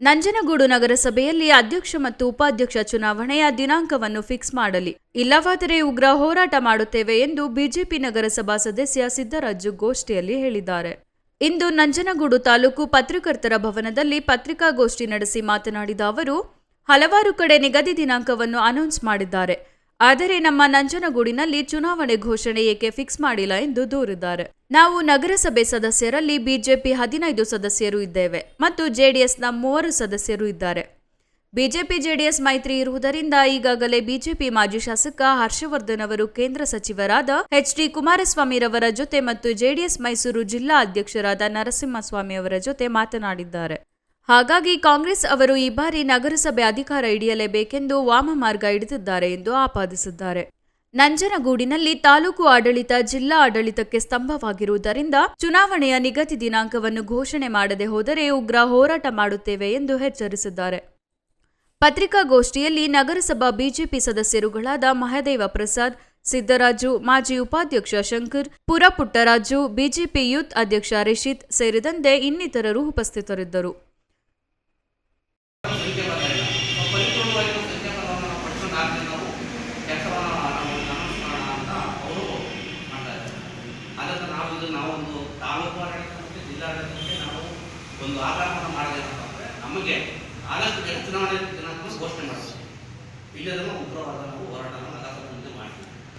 ನಂಜನಗೂಡು ನಗರಸಭೆಯಲ್ಲಿ ಅಧ್ಯಕ್ಷ ಮತ್ತು ಉಪಾಧ್ಯಕ್ಷ ಚುನಾವಣೆಯ ದಿನಾಂಕವನ್ನು ಫಿಕ್ಸ್ ಮಾಡಲಿ. ಇಲ್ಲವಾದರೆ ಉಗ್ರ ಹೋರಾಟ ಮಾಡುತ್ತೇವೆ ಎಂದು ಬಿಜೆಪಿ ನಗರಸಭಾ ಸದಸ್ಯ ಸಿದ್ದರಾಜು ಗೋಷ್ಠಿಯಲ್ಲಿ ಹೇಳಿದ್ದಾರೆ. ಇಂದು ನಂಜನಗೂಡು ತಾಲೂಕು ಪತ್ರಕರ್ತರ ಭವನದಲ್ಲಿ ಪತ್ರಿಕಾಗೋಷ್ಠಿ ನಡೆಸಿ ಮಾತನಾಡಿದ ಅವರು, ಹಲವಾರು ಕಡೆ ನಿಗದಿ ದಿನಾಂಕವನ್ನು ಅನೌನ್ಸ್ ಮಾಡಿದ್ದಾರೆ. ಆದರೆ ನಮ್ಮ ನಂಜನಗೂಡಿನಲ್ಲಿ ಚುನಾವಣೆ ಘೋಷಣೆ ಏಕೆ ಫಿಕ್ಸ್ ಮಾಡಿಲ್ಲ ಎಂದು ದೂರಿದ್ದಾರೆ. ನಾವು ನಗರಸಭೆ ಸದಸ್ಯರಲ್ಲಿ ಬಿಜೆಪಿ ಹದಿನೈದು ಸದಸ್ಯರು ಇದ್ದೇವೆ ಮತ್ತು ಜೆಡಿಎಸ್ನ ಮೂವರು ಸದಸ್ಯರು ಇದ್ದಾರೆ. ಬಿಜೆಪಿ, ಜೆಡಿಎಸ್ ಮೈತ್ರಿ ಇರುವುದರಿಂದ ಈಗಾಗಲೇ ಬಿಜೆಪಿ ಮಾಜಿ ಶಾಸಕ ಹರ್ಷವರ್ಧನ್ ಅವರು ಕೇಂದ್ರ ಸಚಿವರಾದ ಎಚ್ ಡಿ ಕುಮಾರಸ್ವಾಮಿರವರ ಜೊತೆ ಮತ್ತು ಜೆಡಿಎಸ್ ಮೈಸೂರು ಜಿಲ್ಲಾ ಅಧ್ಯಕ್ಷರಾದ ನರಸಿಂಹಸ್ವಾಮಿ ಅವರ ಜೊತೆ ಮಾತನಾಡಿದ್ದಾರೆ. ಹಾಗಾಗಿ ಕಾಂಗ್ರೆಸ್ ಅವರು ಈ ಬಾರಿ ನಗರಸಭೆ ಅಧಿಕಾರ ಹಿಡಿಯಲೇಬೇಕೆಂದು ವಾಮಮಾರ್ಗ ಹಿಡಿದಿದ್ದಾರೆ ಎಂದು ಆಪಾದಿಸಿದ್ದಾರೆ. ನಂಜನಗೂಡಿನಲ್ಲಿ ತಾಲೂಕು ಆಡಳಿತ ಜಿಲ್ಲಾ ಆಡಳಿತಕ್ಕೆ ಸ್ತಂಭವಾಗಿರುವುದರಿಂದ ಚುನಾವಣೆಯ ನಿಗದಿ ದಿನಾಂಕವನ್ನು ಘೋಷಣೆ ಮಾಡದೆ ಹೋದರೆ ಉಗ್ರ ಹೋರಾಟ ಮಾಡುತ್ತೇವೆ ಎಂದು ಎಚ್ಚರಿಸಿದ್ದಾರೆ. ಪತ್ರಿಕಾಗೋಷ್ಠಿಯಲ್ಲಿ ನಗರಸಭಾ ಬಿಜೆಪಿ ಸದಸ್ಯರುಗಳಾದ ಮಹದೇವ ಪ್ರಸಾದ್, ಸಿದ್ದರಾಜು, ಮಾಜಿ ಉಪಾಧ್ಯಕ್ಷ ಶಂಕರ್, ಪುರಪುಟ್ಟರಾಜು, ಬಿಜೆಪಿ ಯೂತ್ ಅಧ್ಯಕ್ಷ ರಿಷಿತ್ ಸೇರಿದಂತೆ ಇನ್ನಿತರರು ಉಪಸ್ಥಿತರಿದ್ದರು. ಅದಕ್ಕೆ ನಾವು ಇದು ನಾವೊಂದು ತಾಲೂಕು ಆಡಳಿತ ಮತ್ತು ಜಿಲ್ಲಾಡಳಿತಕ್ಕೆ ನಾವು ಒಂದು ಆಗ್ರಹವನ್ನು ಅಂದರೆ ನಮಗೆ ಆದಷ್ಟು ಜನ ಚುನಾವಣೆ ದಿನಾಂಕವನ್ನು ಘೋಷಣೆ ಮಾಡಬೇಕು ಇಲ್ಲದನ್ನು ಉಗ್ರವಾದ ನಾವು ಹೋರಾಟವನ್ನು